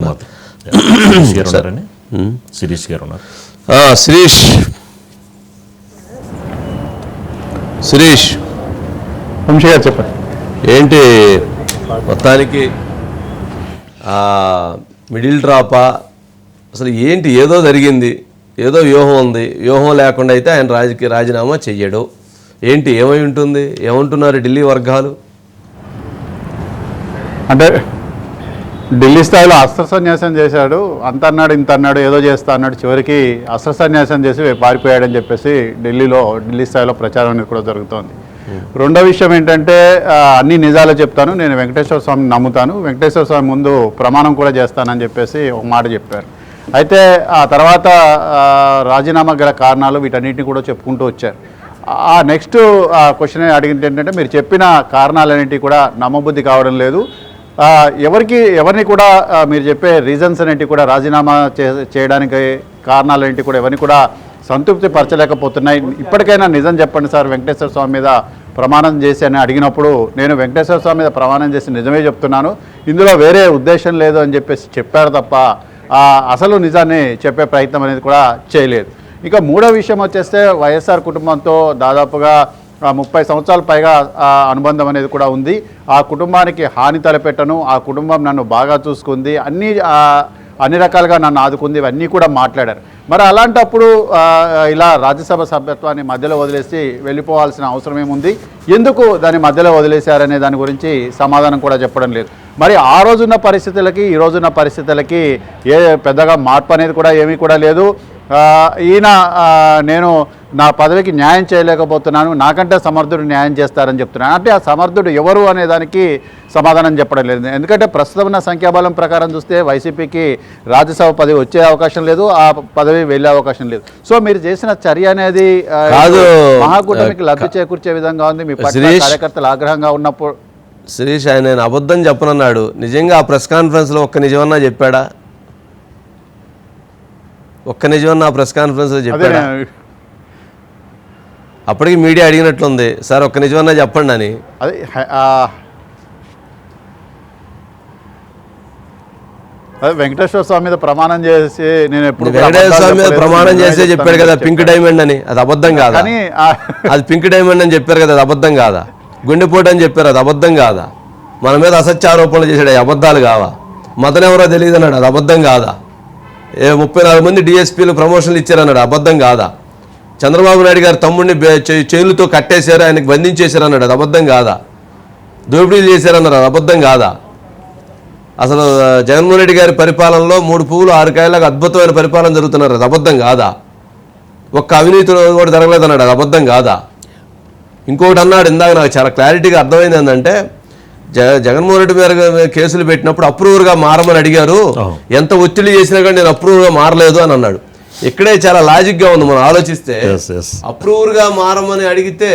శిరీష్ గారు శిరీష్ గారు ఉన్నారు. శిరీష్ శిరీష్ వంశీ గారు చెప్పండి. ఏంటి? మొత్తానికి ఆ, మిడిల్ డ్రాపా అసలు ఏంటి? ఏదో జరిగింది. ఏదో వ్యూహం ఉంది. వ్యూహం లేకుండా అయితే ఆయన రాజకీయ రాజీనామా చెయ్యడు. ఏంటి? ఏమై ఉంటుంది? ఏమంటున్నారు ఢిల్లీ వర్గాలు? అంటే ఢిల్లీ స్థాయిలో అస్త్ర సన్యాసం చేశాడు. అంత అన్నాడు ఇంత అన్నాడు ఏదో చేస్తా అన్నాడు. చివరికి అస్త్ర సన్యాసం చేసి పారిపోయాడని చెప్పేసి ఢిల్లీలో ఢిల్లీ స్థాయిలో ప్రచారం అనేది కూడా జరుగుతోంది. రెండో విషయం ఏంటంటే అన్ని నిజాలు చెప్తాను. నేను వెంకటేశ్వర స్వామిని నమ్ముతాను. వెంకటేశ్వర స్వామి ముందు ప్రమాణం కూడా చేస్తానని చెప్పేసి ఒక మాట చెప్పారు. అయితే ఆ తర్వాత రాజీనామా గల కారణాలు వీటన్నిటిని కూడా చెప్పుకుంటూ వచ్చారు. ఆ నెక్స్ట్ క్వశ్చన్ అడిగింది ఏంటంటే మీరు చెప్పిన కారణాలన్నింటినీ కూడా నమ్మబుద్ధి కావడం లేదు. ఎవరికి ఎవరిని కూడా మీరు చెప్పే రీజన్స్ అనేటివి కూడా రాజీనామా చే చేయడానికి కారణాలేంటి కూడా ఎవరిని కూడా సంతృప్తి పరచలేకపోతున్నాయి. ఇప్పటికైనా నిజం చెప్పండి సార్ వెంకటేశ్వర స్వామి మీద ప్రమాణం చేసి అని అడిగినప్పుడు నేను వెంకటేశ్వర స్వామి మీద ప్రమాణం చేసి నిజమే చెప్తున్నాను. ఇందులో వేరే ఉద్దేశం లేదు అని చెప్పేసి చెప్పారు తప్ప అసలు నిజాన్ని చెప్పే ప్రయత్నం అనేది కూడా చేయలేదు. ఇక మూడో విషయం వచ్చేస్తే వైఎస్ఆర్ కుటుంబంతో దాదాపుగా ముప్పై సంవత్సరాల పైగా అనుబంధం అనేది కూడా ఉంది. ఆ కుటుంబానికి హాని తలపెట్టను ఆ కుటుంబం నన్ను బాగా చూసుకుంది అన్ని అన్ని రకాలుగా నన్ను ఆదుకుంది ఇవన్నీ కూడా మాట్లాడారు. మరి అలాంటప్పుడు ఇలా రాజ్యసభ సభ్యత్వాన్ని మధ్యలో వదిలేసి వెళ్ళిపోవాల్సిన అవసరం ఏముంది? ఎందుకు దాన్ని మధ్యలో వదిలేశారనే దాని గురించి సమాధానం కూడా చెప్పడం లేదు. మరి ఆ రోజున్న పరిస్థితులకి ఈ రోజున్న పరిస్థితులకి ఏ పెద్దగా మార్పు అనేది కూడా ఏమీ కూడా లేదు. ఈయన నేను నా పదవికి న్యాయం చేయలేకపోతున్నాను నాకంటే సమర్థుడు న్యాయం చేస్తారని చెప్తున్నాను. అంటే ఆ సమర్థుడు ఎవరు అనే దానికి సమాధానం చెప్పడం లేదు. ఎందుకంటే ప్రస్తుతం ఉన్న సంఖ్యాబలం ప్రకారం చూస్తే వైసీపీకి రాజ్యసభ పదవి వచ్చే అవకాశం లేదు ఆ పదవి వెళ్ళే అవకాశం లేదు. సో మీరు చేసిన చర్య అనేది. మహాకూటమికి లబ్ధి చేకూర్చే విధంగా ఉంది. మీ శిరీష్. కార్యకర్తలు ఆగ్రహంగా ఉన్నప్పుడు శిరీష్ ఆయన నేను అబద్ధం చెప్పనన్నాడు. నిజంగా ఆ ప్రెస్ కాన్ఫరెన్స్లో ఒక్క నిజమన్నా చెప్పాడా? ఒక్క నిజమన్నా ఆ ప్రెస్ కాన్ఫరెన్స్లో చెప్పాడా? అప్పటికి మీడియా అడిగినట్లుంది సార్ ఒక్క నిజమన్నా చెప్పండి అని. అదే అదే వెంకటేశ్వర స్వామి మీద ప్రమాణం చేసి నేను ఎప్పుడు వెంకటేశ్వర స్వామి మీద ప్రమాణం చేసే చెప్పాడు కదా పింక్. డైమండ్ అని. అది అబద్ధం కాదా? అది పింక్ డైమండ్ అని చెప్పారు కదా అది అబద్ధం కాదా? గుండెపోటు అని చెప్పారు అది అబద్ధం కాదా? మన మీద అసత్య ఆరోపణలు చేశాడు అబద్ధాలు కావా? మతను ఎవరో తెలియదు అన్నాడు అది అబద్ధం కాదా? ఏ ముప్పై నాలుగు మంది డిఎస్పీలు ప్రమోషన్లు ఇచ్చారన్నాడు అబద్ధం కాదా? చంద్రబాబు నాయుడు గారు తమ్ముడిని బే- చే- చైన్లతో కట్టేశారు ఆయనకి బంధించేశారు అన్నాడు. అది అబద్ధం కాదా? దోపిడీలు చేశారన్నారు అది అబద్ధం కాదా? అసలు జగన్మోహన్ రెడ్డి గారి పరిపాలనలో మూడు పువ్వులు ఆరు కాయలకు అద్భుతమైన పరిపాలన జరుగుతున్నారు. అది అబద్ధం కాదా? ఒక్క అవినీతి కూడా జరగలేదన్నాడు. అది అబద్ధం కాదా? ఇంకొకటి అన్నాడు ఇందాక నాకు చాలా క్లారిటీగా అర్థమైంది ఏంటంటే జ జగన్మోహన్ రెడ్డి మీద కేసులు పెట్టినప్పుడు అప్రూవర్గా మారమని అడిగారు. ఎంత ఒత్తిడి చేసినా కానీ నేను అప్రూవర్గా మారలేదు అని అన్నాడు. ఇక్కడే చాలా లాజిక్గా ఉంది మనం ఆలోచిస్తే. ఎస్ ఎస్ అప్రూవర్గా మారమని అడిగితే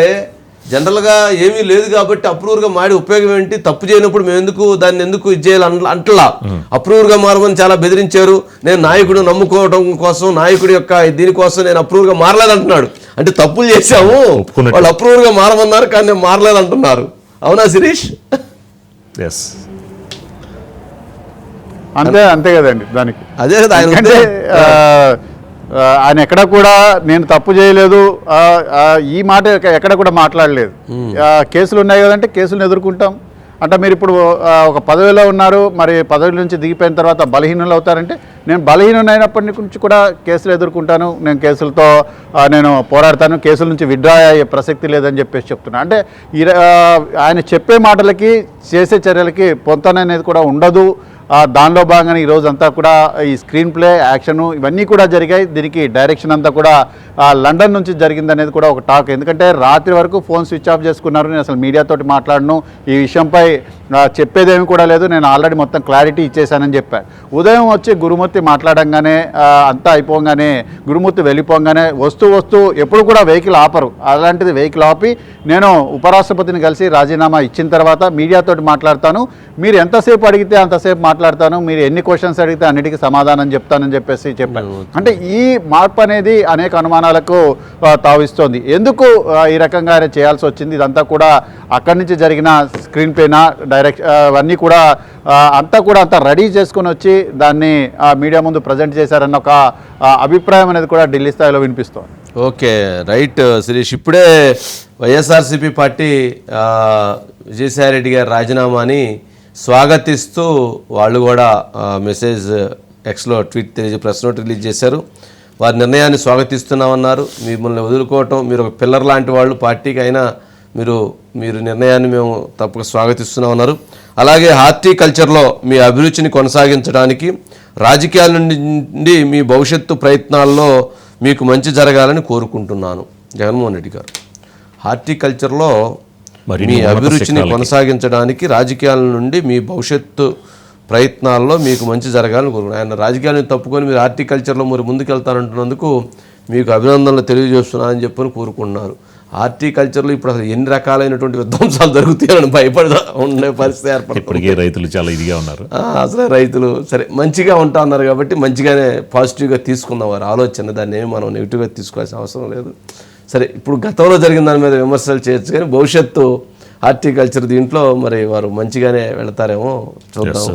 జనరల్గా ఏమీ లేదు కాబట్టి అప్రూవర్గా మాడి ఉపయోగం ఏంటి? తప్పు చేయనప్పుడు మేము ఎందుకు దాన్ని ఎందుకు ఇది చేయాలి అంట- అంటలా. అప్రూవర్గా మారమని చాలా బెదిరించారు. నేను నాయకుడు నమ్ముకోవడం కోసం నాయకుడి యొక్క దీనికోసం నేను అప్రూవర్గా మారలేదు అంటున్నాడు అంటే తప్పులు చేశాము. వాళ్ళు అప్రూవర్గా మారమన్నారు కానీ నేను మారలేదు అంటున్నారు అవునా శిరీష్? ఎస్ అంతే అంతే కదండి దానికి. అదే కదా ఆయన ఎక్కడ కూడా నేను తప్పు చేయలేదు. ఈ మాట ఎక్క- ఎక్కడ కూడా మాట్లాడలేదు. కేసులు ఉన్నాయి కదంటే కేసులను ఎదుర్కొంటాం. అంటే మీరు ఇప్పుడు ఒక పదవిలో ఉన్నారు మరి పదవి నుంచి దిగిపోయిన తర్వాత బలహీనులు అవుతారంటే నేను బలహీనునైనప్పటి నుంచి కూడా కేసులు ఎదుర్కొంటాను. నేను కేసులతో నేను పోరాడతాను. కేసుల నుంచి విడ్రా అయ్యే ప్రసక్తి లేదని చెప్పేసి చెప్తున్నాను అంటే ఆయన చెప్పే మాటలకి చేసే చర్యలకి పొంతన కూడా ఉండదు. దానిలో భాగంగా ఈరోజు అంతా కూడా ఈ స్క్రీన్ ప్లే యాక్షన్ ఇవన్నీ కూడా జరిగాయి. దీనికి డైరెక్షన్ అంతా కూడా లండన్ నుంచి జరిగింది అనేది కూడా ఒక టాక్ ఎందుకంటే రాత్రి వరకు ఫోన్ స్విచ్ ఆఫ్ చేసుకున్నారు. నేను అసలు మీడియాతో మాట్లాడను. ఈ విషయంపై చెప్పేదేమి కూడా లేదు. నేను ఆల్రెడీ మొత్తం క్లారిటీ ఇచ్చేసానని చెప్పాను ఉదయం వచ్చి గురుమూర్తి మాట్లాడంగానే అంతా అయిపోగానే గురుమూర్తి వెళ్ళిపోగానే వస్తూ వస్తూ ఎప్పుడు కూడా వెహికల్ ఆపరు. అలాంటిది వెహికల్ ఆపి నేను ఉపరాష్ట్రపతిని కలిసి రాజీనామా ఇచ్చిన తర్వాత మీడియాతోటి మాట్లాడతాను. మీరు ఎంతసేపు అడిగితే అంతసేపు మాట్లాడతాను మీరు ఎన్ని క్వశ్చన్స్ అడిగితే అన్నిటికీ సమాధానం చెప్తానని చెప్పేసి చెప్పారు అంటే ఈ మార్పు అనేది అనేక అనుమానాలకు తావిస్తోంది. ఎందుకు ఈ రకంగా చేయాల్సి వచ్చింది? ఇదంతా కూడా అక్కడి నుంచి జరిగిన స్క్రీన్ పేనా డైరెక్ట్ అవన్నీ కూడా అంతా కూడా అంతా రెడీ చేసుకొని వచ్చి దాన్ని ఆ, మీడియా ముందు ప్రజెంట్ చేశారన్న ఒక అభిప్రాయం అనేది కూడా ఢిల్లీ స్థాయిలో వినిపిస్తోంది. Okay right Shirish. ఇప్పుడే వైఎస్ఆర్సీపీ పార్టీ విజయసాయిరెడ్డి గారి రాజీనామాని స్వాగతిస్తూ వాళ్ళు కూడా మెసేజ్ ఎక్స్లో ట్వీట్ తెలియజే ప్రెస్ నోట్ రిలీజ్ చేశారు. వారి నిర్ణయాన్ని స్వాగతిస్తున్నామన్నారు. మిమ్మల్ని వదులుకోవటం మీరు ఒక పిల్లర్ లాంటి వాళ్ళు పార్టీకి అయినా మీరు మీరు నిర్ణయాన్ని మేము తప్పక స్వాగతిస్తున్నామన్నారు. అలాగే హార్టికల్చర్లో మీ అభిరుచిని కొనసాగించడానికి రాజకీయాల నుండి మీ భవిష్యత్తు ప్రయత్నాల్లో మీకు మంచి జరగాలని కోరుకుంటున్నాను. జగన్మోహన్ రెడ్డి గారు. హార్టికల్చర్లో మీ అభిరుచిని. కొనసాగించడానికి రాజకీయాల నుండి మీ భవిష్యత్తు ప్రయత్నాల్లో మీకు మంచి జరగాలని కోరుకుంటున్నాను. ఆయన రాజకీయాలను తప్పుకొని మీరు హార్టికల్చర్లో మరి ముందుకెళ్తానంటున్నందుకు మీకు అభినందనలు తెలియజేస్తున్నానని చెప్పని కోరుకుంటున్నారు హార్టికల్చర్లో ఇప్పుడు అసలు ఎన్ని రకాలైనటువంటి విధ్వంసాలు జరుగుతాయని భయపడదా ఉండే పరిస్థితి ఏర్పడుతుంది. రైతులు చాలా ఇదిగా ఉన్నారు. అసలే రైతులు సరే మంచిగా ఉంటా అన్నారు కాబట్టి మంచిగానే పాజిటివ్గా తీసుకుందాం వారి ఆలోచన. దాన్ని ఏమి మనం నెగిటివ్గా తీసుకోవాల్సిన అవసరం లేదు. సరే ఇప్పుడు గతంలో జరిగిన దాని మీద విమర్శలు చేయొచ్చు కానీ భవిష్యత్తు హార్టికల్చర్ దీంట్లో మరి వారు మంచిగానే వెళతారేమో చూద్దాం.